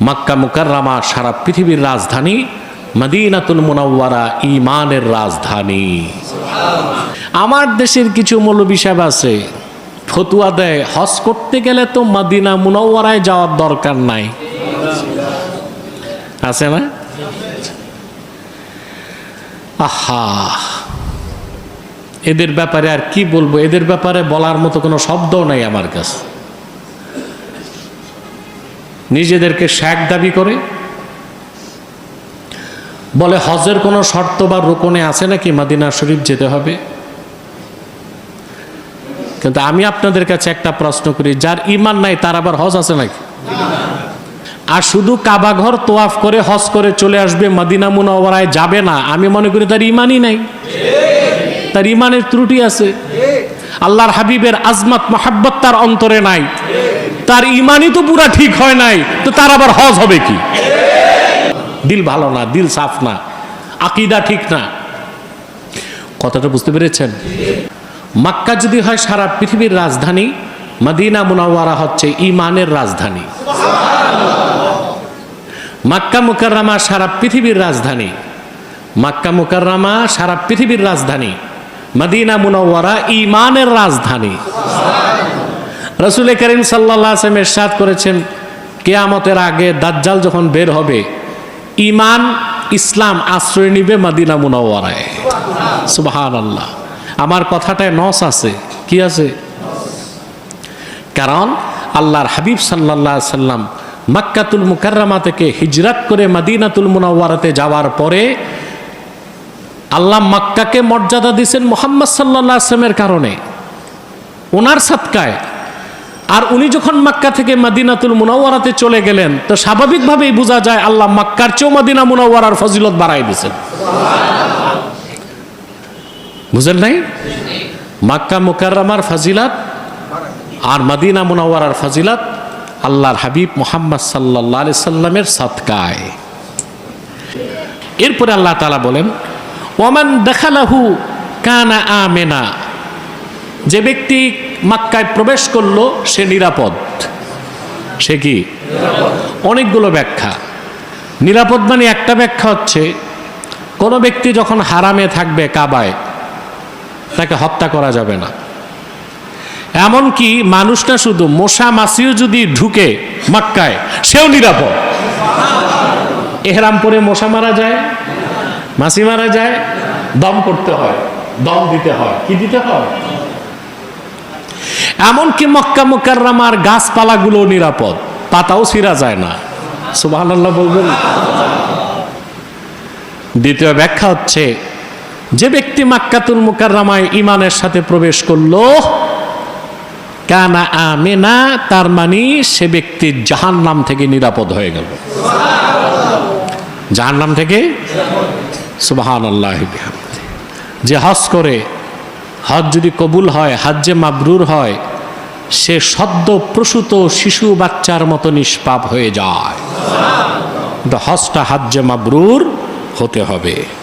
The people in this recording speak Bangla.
মাক্কা মুকাররামা সারা পৃথিবীর রাজধানী, মদিনাতুল মুনাওয়ারা ইমানের রাজধানী। আমার দেশের কিছু মৌলবী সাহেব আছে, ফতুয়া দেয়, হজ করতে গেলে তো মদিনা মুনাওয়ারায় যাওয়ার দরকার নাই। আছে না? আহা! এদের ব্যাপারে আর কি বলব? এদের ব্যাপারে বলার মতো কোনো শব্দ নাই আমার কাছে। নিজেদেরকে শেখ দাবি করে? বলে, হজের কোনো শর্ত বা রোকনে আছে নাকি? মাদিনা শরীফ যেতে হবে। কিন্তু আমি আপনাদের কাছে একটা প্রশ্ন করি, যার ইমান নাই, তার আবার হজ আছে নাকি? আর শুধু কাবাঘর তোয়াফ করে, হজ করে চলে আসবে, মদিনা মুনাওয়ারায় যাবে না। আমি মনে করি তার ইমানই নাই। তার ইমানের ত্রুটি আছে। আল্লাহর হাবিবের আজমাত, মাহাব্বত তার অন্তরে নাই। তার ইমানই তো পুরা ঠিক হয় নাই, তো তার আবার হজ হবে কি? দিল ভালো না, দিল সাফ না, আকিদা ঠিক না। কথাটা বুঝতে পেরেছেন? মাক্কা যদি হয় সারা পৃথিবীর রাজধানী, মদিনা মুনাওয়ারা হচ্ছে ইমানের রাজধানী। মাক্কা মুকাররামা সারা পৃথিবীর রাজধানী। মাক্কা মুকাররামা সারা পৃথিবীর রাজধানী। মদিনা মুনাওয়ারা ইমানের রাজধানী। রসুল করিম সাল্লাহ আসলাম এরশাদ করেছেন, কেয়ামতের আগে দাজ্জাল যখন বের হবে ইমান ইসলাম আশ্রয় নিবে মদিনা মুনাওয়ারায়। সুবাহান আল্লাহ আমার কথাটায় নস আছে। কি আছে? কারণ আল্লাহর হাবিব সাল্লাহ সাল্লাম মাক্কাতুল মুকাররামা থেকে হিজরাত করে মদিনাতুল মুনাওয়ারাতে যাওয়ার পরে আল্লাহ মাক্কাকে মর্যাদা দিয়েছেন মোহাম্মদ সাল্লাহ আসলামের কারণে। ওনার সৎকায় আর উনি যখন মাক্কা থেকে মাদিনাতুল মুনাওয়ারাতে চলে গেলেন, তো স্বাভাবিকভাবেই বোঝা যায় আল্লাহ মাক্কার চেয়েও মাদিনা মুনাওয়ারার ফজিলত বাড়াই দিয়েছেন। বুঝেন নাই? মাক্কা মুকাররামার ফাজিলাত আর মাদিনা মুনাওয়ারার ফাজিলাত আল্লাহর হাবিব মোহাম্মদ সাল্লাহ সাল্লামের সৎকায় এরপরে আল্লাহ তালা বলেন ওমান দেখালাহু কানা আমেনা। যে ব্যক্তি মাক্কায় প্রবেশ করল সে নিরাপদ। সে কি? অনেকগুলো ব্যাখ্যা। নিরাপদ মানে একটা ব্যাখ্যা হচ্ছে কোনো ব্যক্তি যখন হারামে থাকবে কাবায় তাকে হত্যা করা যাবে না। এমনকি মানুষটা শুধু মশা মাসিও যদি ঢুকে মাক্কায় সেও নিরাপদ। এহরাম পরে মশা মারা যায় মাসি মারা যায় দম করতে হয় দম দিতে হয়। কি দিতে হয়? এমনকি মক্কা মুকাররামার গাছপালাগুলো নিরাপদ, পাতাও ছিঁড়া যায় না। সুবাহ বলবেন। দ্বিতীয় ব্যাখ্যা হচ্ছে, যে ব্যক্তি মাক্কাতুল মুকাররামায় ইমানের সাথে প্রবেশ করল, কানা আমেনা, তার মানে সে ব্যক্তি জাহান নাম থেকে নিরাপদ হয়ে গেল। জাহান নাম থেকে? সুবাহান আল্লাহ যে হজ করে, হজ যদি কবুল হয় হাজ্যে মাবরুর হয় সে সদ্য প্রসূত শিশু বাচ্চার মতো নিষ্পাপ হয়ে যায়। হজটা হাজ্জে মাবরুর হতে হবে।